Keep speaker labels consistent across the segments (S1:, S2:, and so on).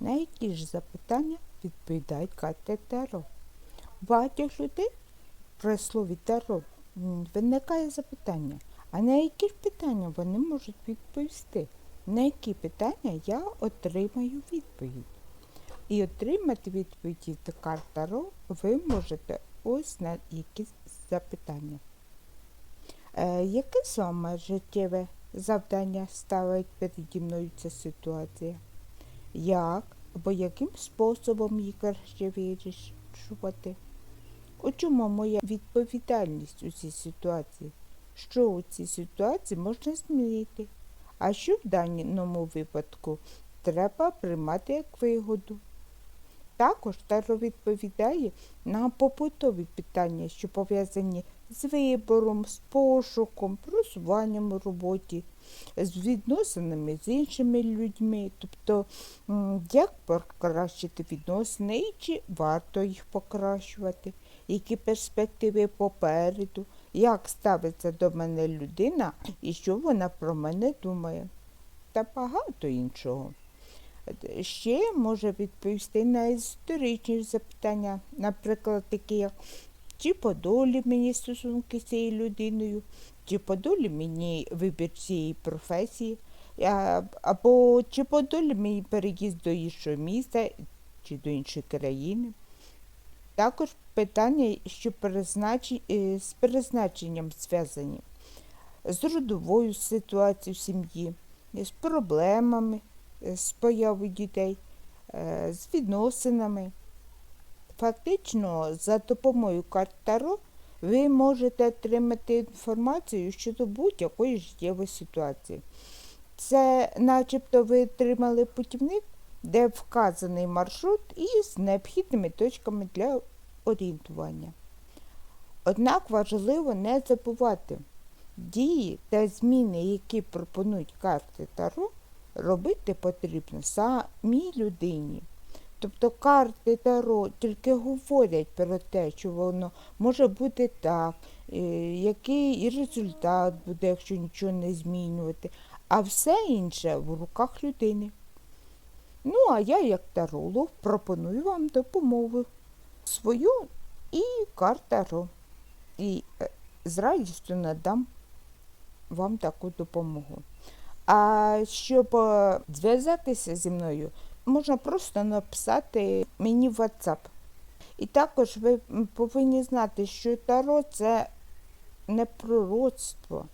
S1: На які ж запитання відповідають карти Таро? У багатьох людей при слові Таро виникає запитання, а на які ж питання вони можуть відповісти? На які питання я отримаю відповідь? І отримати відповіді від карт Таро ви можете ось на які запитання. Е, яке саме життєве завдання ставить переді мною ця ситуація? Як або яким способом її краще вирішувати? У чому моя відповідальність у цій ситуації? Що у цій ситуації можна змінити? А що в даному випадку треба приймати як вигоду? Також Таро відповідає на побутові питання, що пов'язані з вибором, з пошуком, просуванням у роботі, з відносинами з іншими людьми, тобто як покращити відносини і чи варто їх покращувати, які перспективи попереду, як ставиться до мене людина і що вона про мене думає, та багато іншого. Ще може відповісти на історичні запитання, наприклад, такі як чи по долі мені стосунки з цією людиною, чи по долі мені вибір цієї професії, або чи по долі мені переїзд до іншого міста чи до іншої країни. Також питання, що е, з перезначенням зв'язані, з родовою ситуацією в сім'ї, з проблемами, з появою дітей, е, з відносинами. Фактично, за допомогою карт Таро ви можете отримати інформацію щодо будь-якої життєвої ситуації. Це начебто ви отримали путівник, де вказаний маршрут із необхідними точками для орієнтування. Однак важливо не забувати, дії та зміни, які пропонують карти Таро, робити потрібно самій людині. Тобто карти Таро тільки говорять про те, що воно може бути так, е, який і результат буде, якщо нічого не змінювати, а все інше в руках людини. Ну, а я, як таролог, пропоную вам допомогу свою і карт Таро. І е, з радістю надам вам таку допомогу. А щоб е, зв'язатися зі мною, можна просто написати мені WhatsApp. І також ви повинні знати, що Таро це не пророцтво,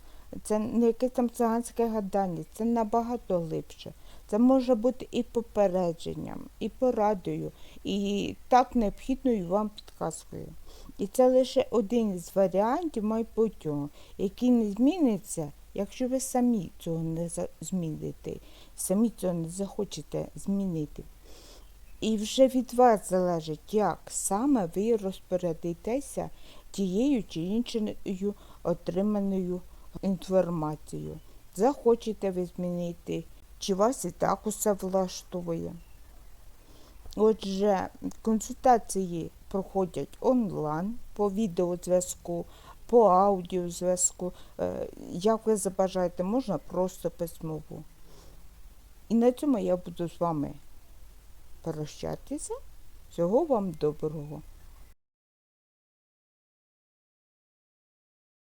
S1: це не якесь там циганське гадання, це набагато глибше. Це може бути і попередженням, і порадою, і так необхідною вам підказкою. І це лише один із варіантів майбутнього, який не зміниться, якщо ви самі цього не зміните, самі цього не захочете змінити. І вже від вас залежить, як саме ви розпорядитеся тією чи іншою отриманою інформацією. Захочете ви змінити, чи вас і так усе влаштовує. Отже, консультації проходять онлайн по відеозв'язку, по аудіозв'язку. Е, Як ви забажаєте, можна просто письмово. І на цьому я буду з вами прощатися. Всього вам доброго.